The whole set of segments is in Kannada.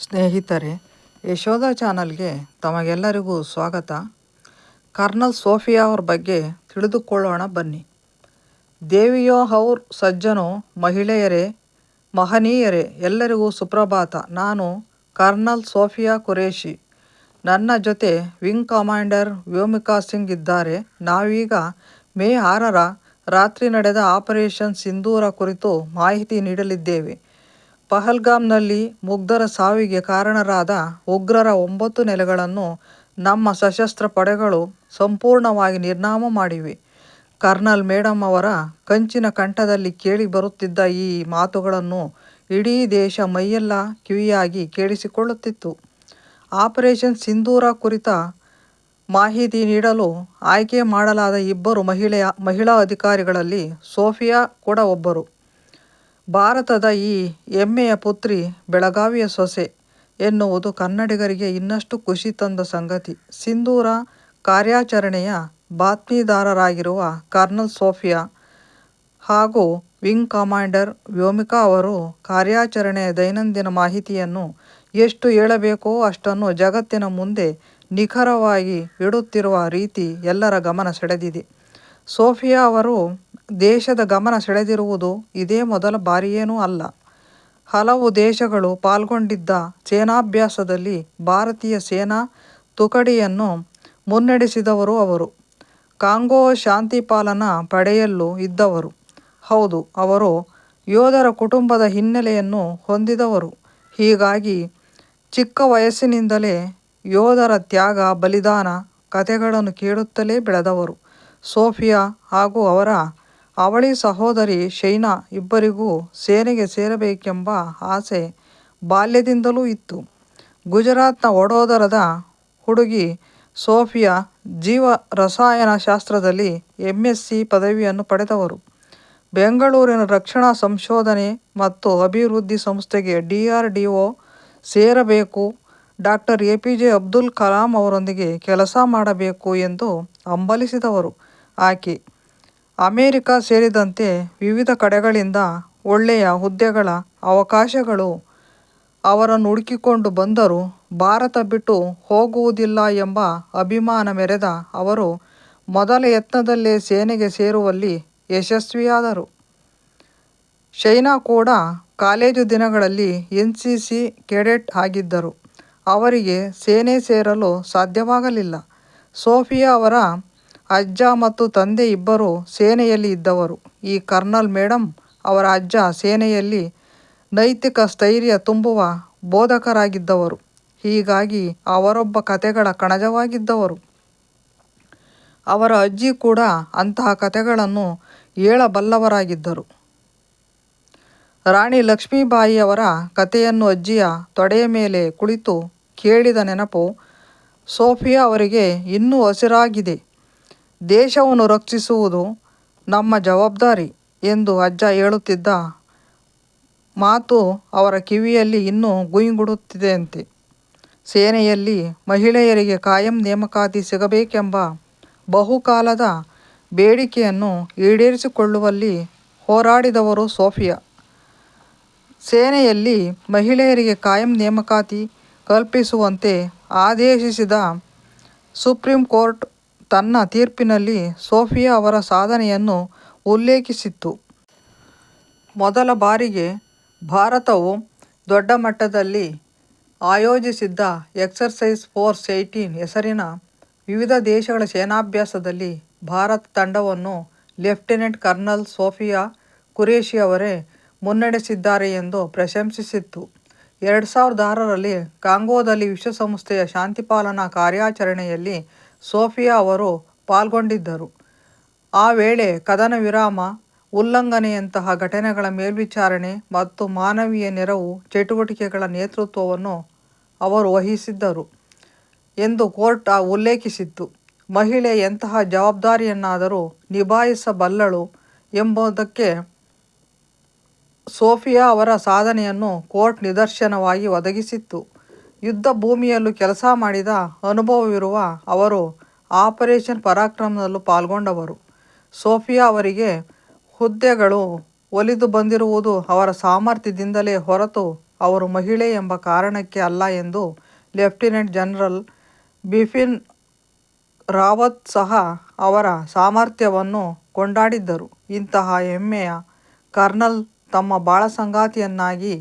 ಸ್ನೇಹಿತರೆ, ಯಶೋಧ ಚಾನಲ್ಗೆ ತಮಗೆಲ್ಲರಿಗೂ ಸ್ವಾಗತ. ಕರ್ನಲ್ ಸೋಫಿಯಾ ಅವ್ರ ಬಗ್ಗೆ ತಿಳಿದುಕೊಳ್ಳೋಣ ಬನ್ನಿ. ದೇವಿಯೋ ಹೌರ್ ಸಜ್ಜನೋ, ಮಹಿಳೆಯರೇ, ಮಹನೀಯರೇ, ಎಲ್ಲರಿಗೂ ಸುಪ್ರಭಾತ. ನಾನು ಕರ್ನಲ್ ಸೋಫಿಯಾ ಕುರೇಶಿ ನನ್ನ ಜೊತೆ ವಿಂಗ್ ಕಮಾಂಡರ್ ವ್ಯೋಮಿಕಾ ಸಿಂಗ್ ಇದ್ದಾರೆ. ನಾವೀಗ ಮೇ ಆರರ ರಾತ್ರಿ ನಡೆದ ಆಪರೇಷನ್ ಸಿಂಧೂರ ಕುರಿತು ಮಾಹಿತಿ ನೀಡಲಿದ್ದೇವೆ. ಪಹಲ್ಗಾಮ್ನಲ್ಲಿ ಮುಗ್ಧರ ಸಾವಿಗೆ ಕಾರಣರಾದ ಉಗ್ರರ ಒಂಬತ್ತು ನೆಲೆಗಳನ್ನು ನಮ್ಮ ಸಶಸ್ತ್ರ ಪಡೆಗಳು ಸಂಪೂರ್ಣವಾಗಿ ನಿರ್ನಾಮ ಮಾಡಿವೆ. ಕರ್ನಲ್ ಮೇಡಮ್ ಅವರ ಕಂಚಿನ ಕಂಠದಲ್ಲಿ ಕೇಳಿ ಬರುತ್ತಿದ್ದ ಈ ಮಾತುಗಳನ್ನು ಇಡೀ ದೇಶ ಮೈಯೆಲ್ಲ ಕಿವಿಯಾಗಿ ಕೇಳಿಸಿಕೊಳ್ಳುತ್ತಿತ್ತು. ಆಪರೇಷನ್ ಸಿಂಧೂರ ಕುರಿತ ಮಾಹಿತಿ ನೀಡಲು ಆಯ್ಕೆ ಮಾಡಲಾದ ಇಬ್ಬರು ಮಹಿಳೆಯ ಮಹಿಳಾ ಅಧಿಕಾರಿಗಳಲ್ಲಿ ಸೋಫಿಯಾ ಕೂಡ ಒಬ್ಬರು. ಭಾರತದ ಈ ಹೆಮ್ಮೆಯ ಪುತ್ರಿ ಬೆಳಗಾವಿಯ ಸೊಸೆ ಎನ್ನುವುದು ಕನ್ನಡಿಗರಿಗೆ ಇನ್ನಷ್ಟು ಖುಷಿ ತಂದ ಸಂಗತಿ. ಸಿಂಧೂರ ಕಾರ್ಯಾಚರಣೆಯ ಬಾತ್ಮೀದಾರರಾಗಿರುವ ಕರ್ನಲ್ ಸೋಫಿಯಾ ಹಾಗೂ ವಿಂಗ್ ಕಮಾಂಡರ್ ವ್ಯೋಮಿಕಾ ಅವರು ಕಾರ್ಯಾಚರಣೆಯ ದೈನಂದಿನ ಮಾಹಿತಿಯನ್ನು ಎಷ್ಟು ಹೇಳಬೇಕೋ ಅಷ್ಟನ್ನು ಜಗತ್ತಿನ ಮುಂದೆ ನಿಖರವಾಗಿ ಇಡುತ್ತಿರುವ ರೀತಿ ಎಲ್ಲರ ಗಮನ ಸೆಳೆದಿದೆ. ಸೋಫಿಯಾ ಅವರು ದೇಶದ ಗಮನ ಸೆಳೆದಿರುವುದು ಇದೇ ಮೊದಲ ಬಾರಿಯೇನೂ ಅಲ್ಲ. ಹಲವು ದೇಶಗಳು ಪಾಲ್ಗೊಂಡಿದ್ದ ಸೇನಾಭ್ಯಾಸದಲ್ಲಿ ಭಾರತೀಯ ಸೇನಾ ತುಕಡಿಯನ್ನು ಮುನ್ನಡೆಸಿದವರು ಅವರು. ಕಾಂಗೋ ಶಾಂತಿಪಾಲನಾ ಪಡೆಯಲ್ಲೂ ಇದ್ದವರು. ಹೌದು, ಅವರು ಯೋಧರ ಕುಟುಂಬದ ಹಿನ್ನೆಲೆಯನ್ನು ಹೊಂದಿದವರು. ಹೀಗಾಗಿ ಚಿಕ್ಕ ವಯಸ್ಸಿನಿಂದಲೇ ಯೋಧರ ತ್ಯಾಗ, ಬಲಿದಾನ ಕಥೆಗಳನ್ನು ಕೇಳುತ್ತಲೇ ಬೆಳೆದವರು. ಸೋಫಿಯಾ ಹಾಗೂ ಅವರ ಅವಳಿ ಸಹೋದರಿ ಶೈನಾ ಇಬ್ಬರಿಗೂ ಸೇನೆಗೆ ಸೇರಬೇಕೆಂಬ ಆಸೆ ಬಾಲ್ಯದಿಂದಲೂ ಇತ್ತು. ಗುಜರಾತ್ನ ವಡೋದರದ ಹುಡುಗಿ ಸೋಫಿಯಾ ಜೀವ ರಸಾಯನ ಶಾಸ್ತ್ರದಲ್ಲಿ ಎಂ ಎಸ್ ಸಿ ಪದವಿಯನ್ನು ಪಡೆದವರು. ಬೆಂಗಳೂರಿನ ರಕ್ಷಣಾ ಸಂಶೋಧನೆ ಮತ್ತು ಅಭಿವೃದ್ಧಿ ಸಂಸ್ಥೆಗೆ ಡಿ ಆರ್ ಡಿ. ಒ ಸೇರಬೇಕು doctor A P J Abdul Kalam ಅವರೊಂದಿಗೆ ಕೆಲಸ ಮಾಡಬೇಕು ಎಂದು ಹಂಬಲಿಸಿದವರು ಆಕೆ ಅಮೆರಿಕ ಸೇರಿದಂತೆ ವಿವಿಧ ಕಡೆಗಳಿಂದ ಒಳ್ಳೆಯ ಹುದ್ದೆಗಳ ಅವಕಾಶಗಳು ಅವರನ್ನು ಹುಡುಕಿಕೊಂಡು ಬಂದರೂ ಭಾರತ ಬಿಟ್ಟು ಹೋಗುವುದಿಲ್ಲ ಎಂಬ ಅಭಿಮಾನ ಮೆರೆದ ಅವರು ಮೊದಲ ಯತ್ನದಲ್ಲೇ ಸೇನೆಗೆ ಸೇರುವಲ್ಲಿ ಯಶಸ್ವಿಯಾದರು. ಶೈನಾ ಕೂಡ ಕಾಲೇಜು ದಿನಗಳಲ್ಲಿ ಎನ್ ಸಿ ಸಿ ಕೆಡೆಟ್ ಆಗಿದ್ದರು. ಅವರಿಗೆ ಸೇನೆ ಸೇರಲು ಸಾಧ್ಯವಾಗಲಿಲ್ಲ. ಸೋಫಿಯಾ ಅವರ ಅಜ್ಜ ಮತ್ತು ತಂದೆ ಇಬ್ಬರೂ ಸೇನೆಯಲ್ಲಿ ಇದ್ದವರು. ಈ ಕರ್ನಲ್ ಮೇಡಮ್ ಅವರ ಅಜ್ಜ ಸೇನೆಯಲ್ಲಿ ನೈತಿಕ ಸ್ಥೈರ್ಯ ತುಂಬುವ ಬೋಧಕರಾಗಿದ್ದವರು. ಹೀಗಾಗಿ ಅವರೊಬ್ಬ ಕತೆಗಳ ಕಣಜವಾಗಿದ್ದವರು. ಅವರ ಅಜ್ಜಿ ಕೂಡ ಅಂತಹ ಕಥೆಗಳನ್ನು ಹೇಳಬಲ್ಲವರಾಗಿದ್ದರು. ರಾಣಿ ಲಕ್ಷ್ಮೀಬಾಯಿ ಅವರ ಕಥೆಯನ್ನು ಅಜ್ಜಿಯ ತೊಡೆಯ ಮೇಲೆ ಕುಳಿತು ಕೇಳಿದ ನೆನಪು, ಸೋಫಿಯಾ ಅವರಿಗೆ ಇನ್ನೂ ಹಸಿರಾಗಿದೆ. ದೇಶವನ್ನು ರಕ್ಷಿಸುವುದು ನಮ್ಮ ಜವಾಬ್ದಾರಿ ಎಂದು ಅಜ್ಜ ಹೇಳುತ್ತಿದ್ದ ಮಾತು ಅವರ ಕಿವಿಯಲ್ಲಿ ಇನ್ನೂ ಗುಂಗುಡುತ್ತಿದೆಯಂತೆ. ಸೇನೆಯಲ್ಲಿ ಮಹಿಳೆಯರಿಗೆ ಕಾಯಂ ನೇಮಕಾತಿ ಸಿಗಬೇಕೆಂಬ ಬಹುಕಾಲದ ಬೇಡಿಕೆಯನ್ನು ಈಡೇರಿಸಿಕೊಳ್ಳುವಲ್ಲಿ ಹೋರಾಡಿದವರು ಸೋಫಿಯಾ. ಸೇನೆಯಲ್ಲಿ ಮಹಿಳೆಯರಿಗೆ ಕಾಯಂ ನೇಮಕಾತಿ ಕಲ್ಪಿಸುವಂತೆ ಆದೇಶಿಸಿದ ಸುಪ್ರೀಂ ಕೋರ್ಟ್ ತನ್ನ ತೀರ್ಪಿನಲ್ಲಿ ಸೋಫಿಯಾ ಅವರ ಸಾಧನೆಯನ್ನು ಉಲ್ಲೇಖಿಸಿತ್ತು. ಮೊದಲ ಬಾರಿಗೆ ಭಾರತವು ದೊಡ್ಡ ಮಟ್ಟದಲ್ಲಿ ಆಯೋಜಿಸಿದ್ದ ಎಕ್ಸರ್ಸೈಸ್ ಫೋರ್ಸ್ ಏಯ್ಟೀನ್ ಹೆಸರಿನ ವಿವಿಧ ದೇಶಗಳ ಸೇನಾಭ್ಯಾಸದಲ್ಲಿ ಭಾರತ ತಂಡವನ್ನು ಲೆಫ್ಟಿನೆಂಟ್ ಕರ್ನಲ್ ಸೋಫಿಯಾ ಖುರೇಷಿ ಅವರೇ ಮುನ್ನಡೆಸಿದ್ದಾರೆ ಎಂದು ಪ್ರಶಂಸಿಸಿತ್ತು. ಎರಡು ಸಾವಿರದ ಆರರಲ್ಲಿ ಕಾಂಗೋದಲ್ಲಿ ವಿಶ್ವಸಂಸ್ಥೆಯ ಶಾಂತಿಪಾಲನಾ ಕಾರ್ಯಾಚರಣೆಯಲ್ಲಿ ಸೋಫಿಯಾ ಅವರು ಪಾಲ್ಗೊಂಡಿದ್ದರು. ಆ ವೇಳೆ ಕದನ ವಿರಾಮ, ಉಲ್ಲಂಘನೆಯಂತಹ ಘಟನೆಗಳ ಮೇಲ್ವಿಚಾರಣೆ ಮತ್ತು ಮಾನವೀಯ ನೆರವು ಚಟುವಟಿಕೆಗಳ ನೇತೃತ್ವವನ್ನು ಅವರು ವಹಿಸಿದ್ದರು ಎಂದು ಕೋರ್ಟ್ ಉಲ್ಲೇಖಿಸಿತ್ತು. ಮಹಿಳೆ ಎಂತಹ ಜವಾಬ್ದಾರಿಯನ್ನಾದರೂ ನಿಭಾಯಿಸಬಲ್ಲಳು ಎಂಬುದಕ್ಕೆ ಸೋಫಿಯಾ ಅವರ ಸಾಧನೆಯನ್ನು ಕೋರ್ಟ್ ನಿದರ್ಶನವಾಗಿ ಒದಗಿಸಿತ್ತು. ಯುದ್ಧ ಭೂಮಿಯಲ್ಲೂ ಕೆಲಸ ಮಾಡಿದ ಅನುಭವವಿರುವ ಅವರು ಆಪರೇಷನ್ ಪರಾಕ್ರಮದಲ್ಲೂ ಪಾಲ್ಗೊಂಡವರು ಸೋಫಿಯಾ ಅವರಿಗೆ ಹುದ್ದೆಗಳು ಒಲಿದು ಬಂದಿರುವುದು ಅವರ ಸಾಮರ್ಥ್ಯದಿಂದಲೇ ಹೊರತು ಅವರು ಮಹಿಳೆ ಎಂಬ ಕಾರಣಕ್ಕೆ ಅಲ್ಲ ಎಂದು ಲೆಫ್ಟಿನೆಂಟ್ ಜನರಲ್ ಬಿಫಿನ್ ರಾವತ್ ಸಹ ಅವರ ಸಾಮರ್ಥ್ಯವನ್ನು ಕೊಂಡಾಡಿದ್ದರು. ಇಂತಹ ಹೆಮ್ಮೆಯ ಕರ್ನಲ್ ತಮ್ಮ ಬಾಳಸಂಗಾತಿಯನ್ನಾಗಿ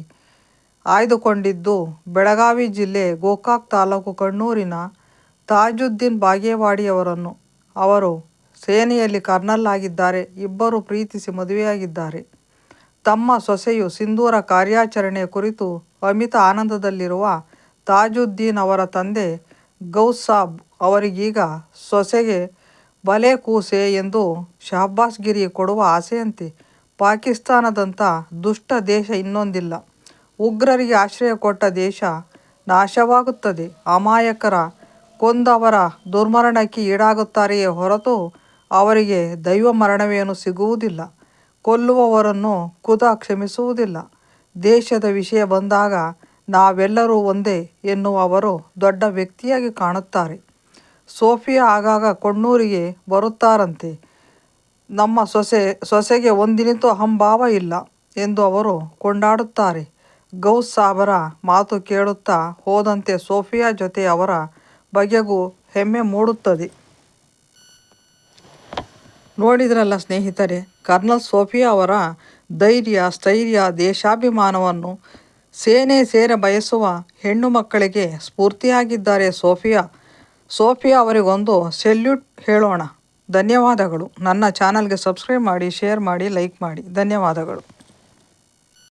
ಆಯ್ದುಕೊಂಡಿದ್ದು ಬೆಳಗಾವಿ ಜಿಲ್ಲೆ ಗೋಕಾಕ್ ತಾಲೂಕು ಕಣ್ಣೂರಿನ ತಾಜುದ್ದೀನ್ ಬಾಗೇವಾಡಿಯವರನ್ನು. ಅವರು ಸೇನೆಯಲ್ಲಿ ಕರ್ನಲ್ ಆಗಿದ್ದಾರೆ. ಇಬ್ಬರೂ ಪ್ರೀತಿಸಿ ಮದುವೆಯಾಗಿದ್ದಾರೆ. ತಮ್ಮ ಸೊಸೆಯು ಸಿಂಧೂರ ಕಾರ್ಯಾಚರಣೆ ಕುರಿತು ಅಮಿತ ಆನಂದದಲ್ಲಿರುವ ತಾಜುದ್ದೀನ್ ಅವರ ತಂದೆ ಗೌಸ್ಸಾಬ್ ಅವರಿಗೀಗ ಸೊಸೆಗೆ ಬಲೆ ಕೂಸೆ ಎಂದು ಶಹಬ್ಬಾಸ್ಗಿರಿ ಕೊಡುವ ಆಸೆಯಂತೆ. ಪಾಕಿಸ್ತಾನದಂಥ ದುಷ್ಟ ದೇಶ ಇನ್ನೊಂದಿಲ್ಲ. ಉಗ್ರರಿಗೆ ಆಶ್ರಯ ಕೊಟ್ಟ ದೇಶ ನಾಶವಾಗುತ್ತದೆ. ಅಮಾಯಕರ ಕೊಂದವರ ದುರ್ಮರಣಕ್ಕೆ ಈಡಾಗುತ್ತಾರೆಯೇ ಹೊರತು ಅವರಿಗೆ ದೈವ ಮರಣವೇನು ಸಿಗುವುದಿಲ್ಲ. ಕೊಲ್ಲುವವರನ್ನು ಖುದಾ ಕ್ಷಮಿಸುವುದಿಲ್ಲ. ದೇಶದ ವಿಷಯ ಬಂದಾಗ ನಾವೆಲ್ಲರೂ ಒಂದೇ ಎನ್ನುವವರು ದೊಡ್ಡ ವ್ಯಕ್ತಿಯಾಗಿ ಕಾಣುತ್ತಾರೆ. ಸೋಫಿಯಾ ಆಗಾಗ ಕೊಣ್ಣೂರಿಗೆ ಬರುತ್ತಾರಂತೆ. ನಮ್ಮ ಸೊಸೆ, ಸೊಸೆಗೆ ಒಂದಿನಿತೂ ಅಹಂಭಾವ ಇಲ್ಲ ಎಂದು ಅವರು ಕೊಂಡಾಡುತ್ತಾರೆ. ಗೌಸ್ ಅವರ ಮಾತು ಕೇಳುತ್ತಾ ಹೋದಂತೆ ಸೋಫಿಯಾ ಜೊತೆ ಅವರ ಬಗೆಗೂ ಹೆಮ್ಮೆ ಮೂಡುತ್ತದೆ. ನೋಡಿದ್ರಲ್ಲ ಸ್ನೇಹಿತರೆ, ಕರ್ನಲ್ ಸೋಫಿಯಾ ಅವರ ಧೈರ್ಯ, ಸ್ಥೈರ್ಯ, ದೇಶಾಭಿಮಾನವನ್ನು ಸೇನೆ ಸೇರ ಬಯಸುವ ಹೆಣ್ಣು ಮಕ್ಕಳಿಗೆ ಸ್ಫೂರ್ತಿಯಾಗಿದ್ದಾರೆ ಸೋಫಿಯಾ. ಸೋಫಿಯಾ ಅವರಿಗೊಂದು ಸೆಲ್ಯೂಟ್ ಹೇಳೋಣ. ಧನ್ಯವಾದಗಳು. ನನ್ನ ಚಾನಲ್ಗೆ ಸಬ್ಸ್ಕ್ರೈಬ್ ಮಾಡಿ, ಶೇರ್ ಮಾಡಿ, ಲೈಕ್ ಮಾಡಿ. ಧನ್ಯವಾದಗಳು.